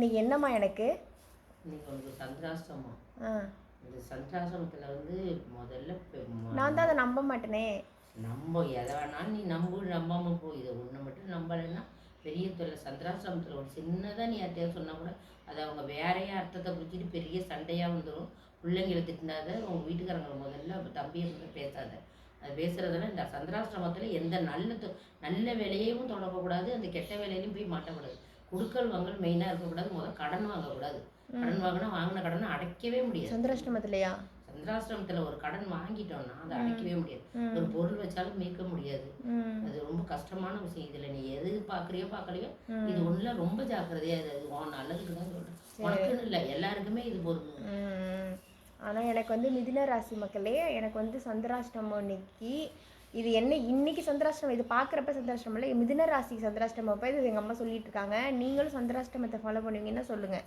இன்னைக்கு என்னம்மா எனக்கு? இன்னைக்கு உனக்கு சந்திராஷ்டமம். ஆ. இந்த சந்திராசிரமத்தில் வந்து முதல்ல பெ- ம- நான் தான் அதை நம்ப மாட்டேனே. நம்ப எதை வேணாலும் நீ நம்பு நம்பாமல் போ. இதை ஒன்று மட்டும் நம்பலைன்னா பெரிய தொல்லை. சந்திராசிரமத்தில் ஒரு சின்னதாக நீ யார்ட்டையாவது சொன்னால் கூட அதை அவங்க வேறையா அர்த்தத்தை புரிஞ்சுட்டு பெரிய சண்டையாக வந்துடும் பிள்ளைங்களை திட்டினாத உங்கள் வீட்டுக்காரங்களை முதல்ல தம்பியை வந்து பேசாத. அது பேசுறதுல இந்த சந்திராசிரமத்தில் எந்த நல்ல தொ- நல்ல வேலையையும் தொடங்கக்கூடாது. அந்த கெட்ட வேலையிலையும் போய் மாட்டக்கூடாது. குடுக்கல் வாங்கல் மெயினாக இருக்கக்கூடாது முதல்ல கடன் வாங்கக்கூடாது கடன் வாங்கினா வாங்கின கடனை அடைக்கவே முடியாது. சந்திராஷ்டமத்திலையா சந்திராசிரமத்தில் ஒரு கடன் வாங்கிட்டோம்னா அதை அடைக்கவே முடியாது. ஒரு பொருள் வச்சாலும் மீட்க முடியாது. அது ரொம்ப கஷ்டமான விஷயம். இதில் நீ எது பார்க்குறியோ பார்க்கலையோ. இது ஒன்றில் ரொம்ப ஜாக்கிரதையா இது அது உன் நல்லதுக்கு தான் சொல்கிறேன் உனக்குன்னு இல்லை. எல்லாருக்குமே இது ம். ஆனா எனக்கு வந்து மிதுன ராசி மக்களே எனக்கு வந்து சந்திராஷ்டமம் இன்னைக்கு இது என்ன இன்னைக்கு சந்திராஷ்டமம்? இது பார்க்குறப்ப சந்திராஷ்டமம் இல்லை மிதுன ராசி சந்திராஷ்டமம். அப்போ இது எங்கள் அம்மா சொல்லிட்டு இருக்காங்க. நீங்களும் சந்திராஷ்டமத்தை ஃபாலோ பண்ணுவீங்கன்னா சொல்லுங்கள்